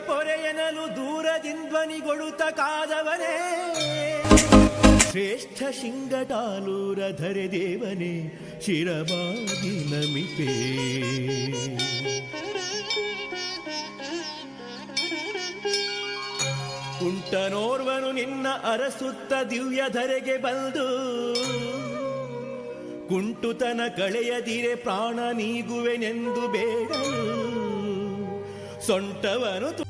ಪೊರೆಯನಲು ದೂರದಿಂಧ್ವನಿಗೊಳುತ್ತ ಕಾದವನೇ. ಶ್ರೇಷ್ಠ ಶಿಂಗಟಾಲೂರ ಧರೆ ದೇವನೇ ಶಿರವಾಗಿ ನಮಿತೆ. ಕುಂಟನೋರ್ವನು ನಿನ್ನ ಅರಸುತ್ತ ದಿವ್ಯ ಧರೆಗೆ ಬಂದು, ಕುಂಟುತನ ಕಳೆಯದಿರೆ ಪ್ರಾಣ ನೀಗುವೆನೆಂದು ಬೇಡ ಸೊಂಟವನು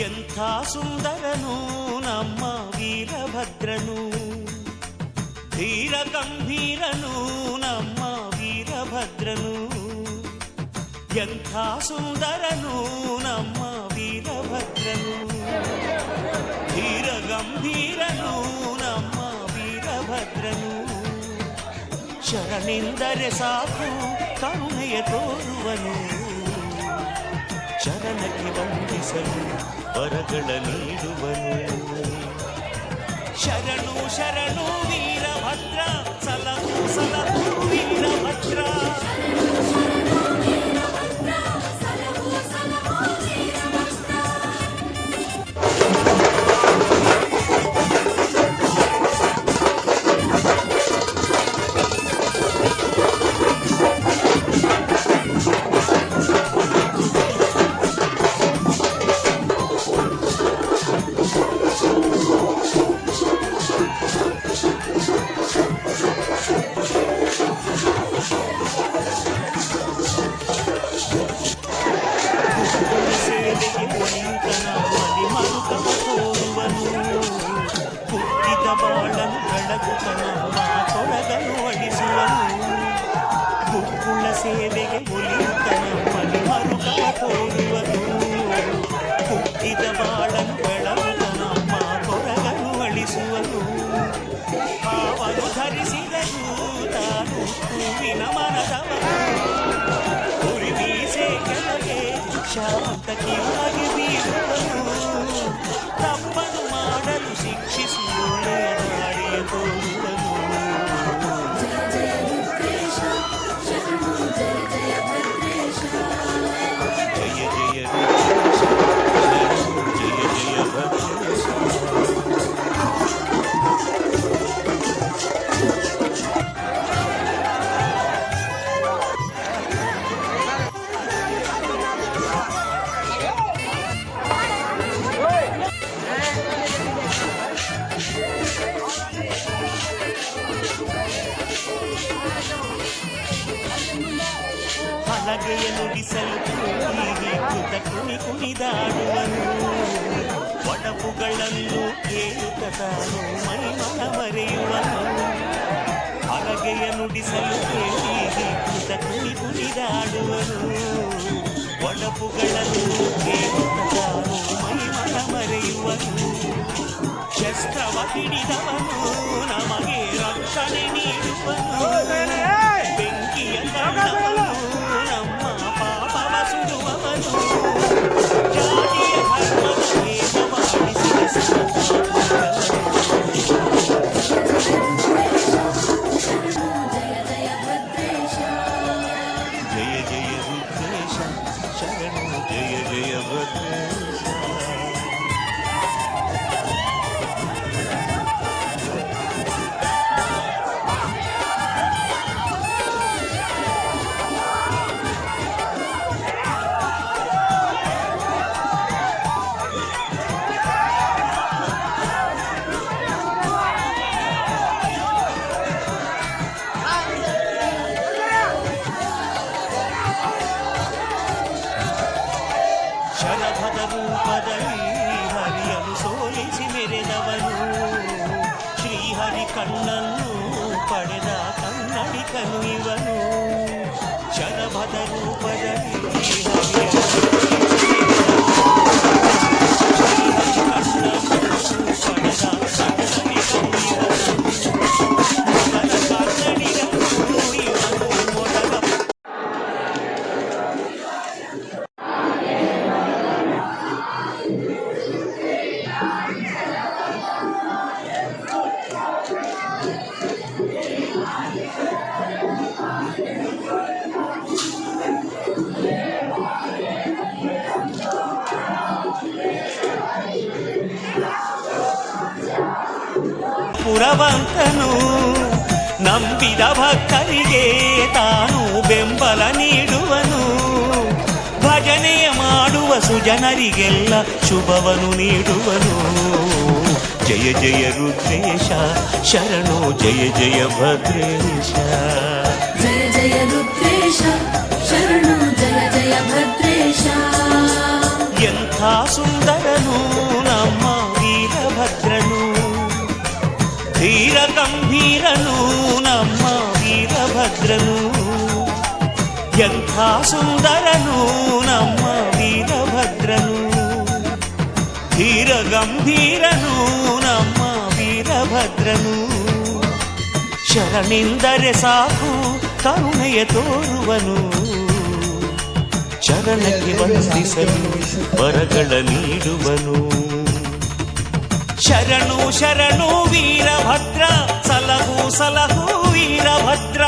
ಎಂಥ ಸುಂದರನು ನಮ್ಮ ವೀರಭದ್ರನು ಧೀರ ಗಂಭೀರನು ನಮ್ಮ ವೀರಭದ್ರನು ಎಂಥ ಸುಂದರನು ನಮ್ಮ ವೀರಭದ್ರನು ಧೀರ ಗಂಭೀರನು ನಮ್ಮ ವೀರಭದ್ರನು ಶರಣೆಂದರೆ ಸಾಕು ಕರುಣೆಯ ತೋರುವನು ಶರಣಕ್ಕೆ ವಂದಿಸಲು ವರಗಳ ನೀಡುವನು ಶರಣು ಶರಣು ವೀರಭದ್ರ ಸೇವೆಗೆ ಒಲಿಯುತನ ಮದಿ ಮರುಕವ ತೋರುವನು ಕುಕ್ಕಿದ ಬಾಳನು ಬೆಳಗುತನ ಮಾತೊಳಗನು ಅಳಿಸುವನು ಅವನು ಧರಿಸಿದನು ತಾನು ಹೂವಿನ ಮನದವನು ಉರಿ ಬೀಸೆ ಕೆಳಗೆ ಶಾಂತ ಕಿವಾಗಿ ತಾನು ಮೈಮನ ಮರೆಯುವನು ಹಲಗೆಯ ನುಡಿಸಲು ಕೇಳಿಗೆ ಕೃತ ಕುಣಿ ಕುಣಿದಾಡುವನು ಒಡಪುಗಳನ್ನು ಕೇಳುತ್ತ ತಾನು ಮೈಮನ ಮರೆಯುವನು ಶಸ್ತ್ರವ ಹಿಡಿದವನು ನಮಗೆ ರಕ್ಷಣೆ ನೀಡುವನು ಬೆಂಕಿಯ ಕಂಡವನು ಶರಭದ ರೂಪದಲ್ಲಿ ಹರಿಯನು ಸೋಲಿಸಿ ಮೆರೆದವನು ಶ್ರೀಹರಿ ಕಣ್ಣನ್ನು ಪಡೆದ ಕನ್ನಡಿಕನು ಇವನು ಶರಭದ ರೂಪದಲ್ಲಿ ಹರಿಯನು ಗೌರವಂತನು ನಂಬಿದ ಭಕ್ತರಿಗೆ ತಾನು ಬೆಂಬಲ ನೀಡುವನು. ಭಜನೆಯ ಮಾಡುವ ಸುಜನರಿಗೆಲ್ಲ ಶುಭವನು ನೀಡುವನು. ಜಯ ಜಯ ರುದ್ರೇಶ ಶರಣು ಜಯ ಜಯ ಭದ್ರೇಶ. ಜಯ ಜಯ ರುದ್ರೇಶ ಶರಣು ಜಯ ಜಯ ಭದ್ರೇಶ. ಎಂಥ ಸುಂದರನು ಗಂಭೀರನು ನಮ್ಮ ವೀರಭದ್ರನು ಎಂಥ ಸುಂದರನು ನಮ್ಮ ವೀರಭದ್ರನು ಧೀರ ಗಂಭೀರನು ನಮ್ಮ ವೀರಭದ್ರನು ಶರಣಿಂದರೆ ಸಾಕು ಕರುಣೆಯ ತೋರುವನು ಚರಣಕ್ಕೆ ವಂದಿಸಲು ವರಗಳ ನೀಡುವನು ಶರಣು ಶರಣು ವೀರಭದ್ರ సలహు సలహు వీరభద్ర.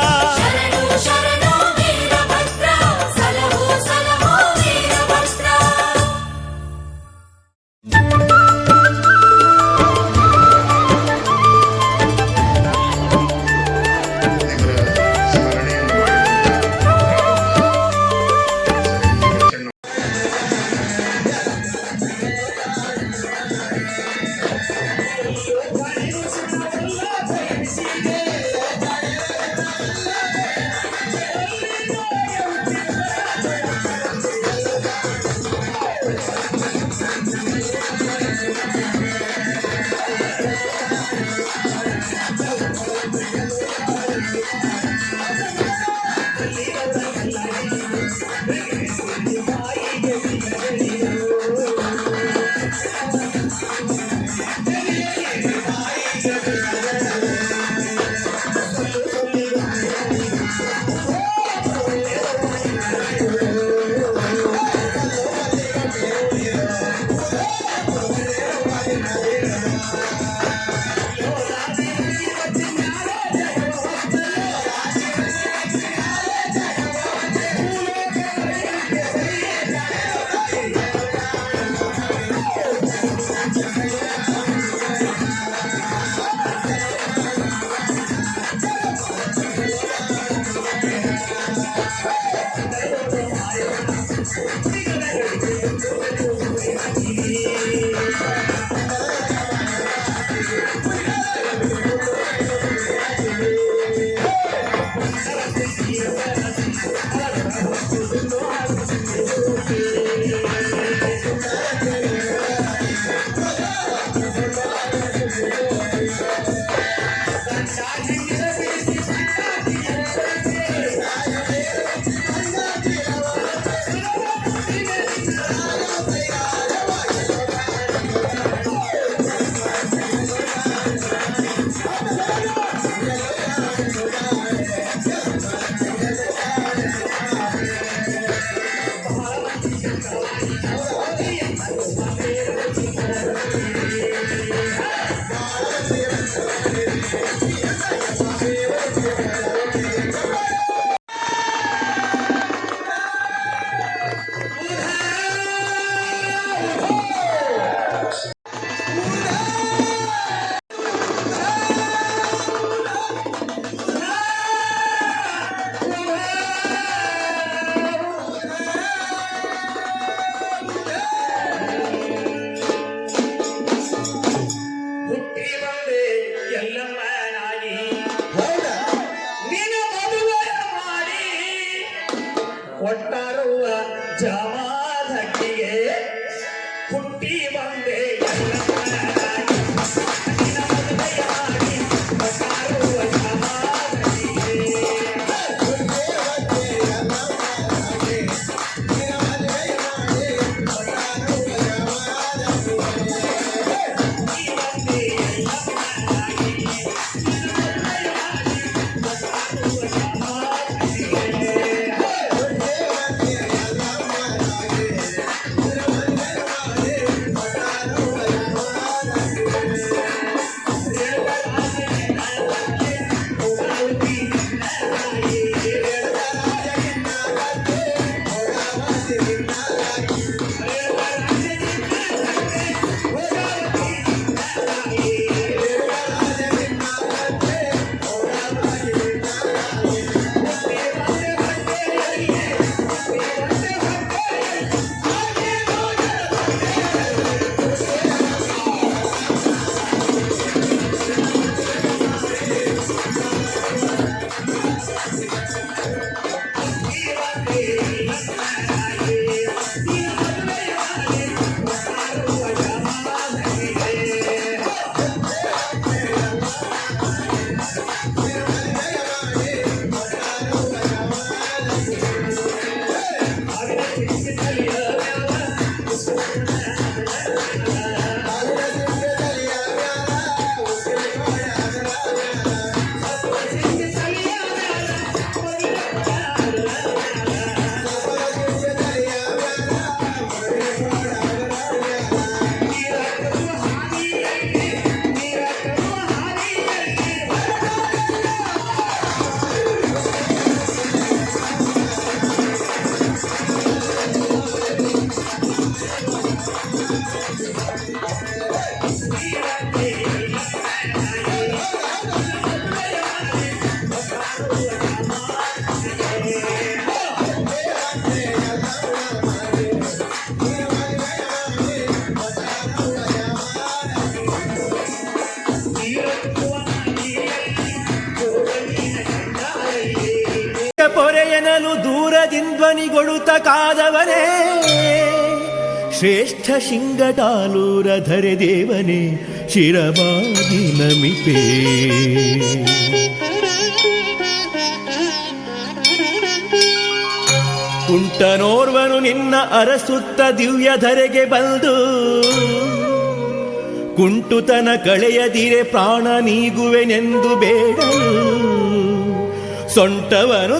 Yeah. ದೂರದಿಂಧ್ವನಿಗೊಳುತ್ತ ಕಾದವನೇ. ಶ್ರೇಷ್ಠ ಶಿಂಗಟಾಲೂರ ಧರೆ ದೇವನೇ ಶಿರವಾಗಿ ನಮಿಪೇ ಕುಂಟನೋರ್ವನು ನಿನ್ನ ಅರಸುತ್ತ ದಿವ್ಯ ಧರೆಗೆ ಬಂದು, ಕುಂಟುತನ ಕಳೆಯದಿರೆ ಪ್ರಾಣ ನೀಗುವೆನೆಂದು ಬೇಡಲು ಸೊಂಟವನು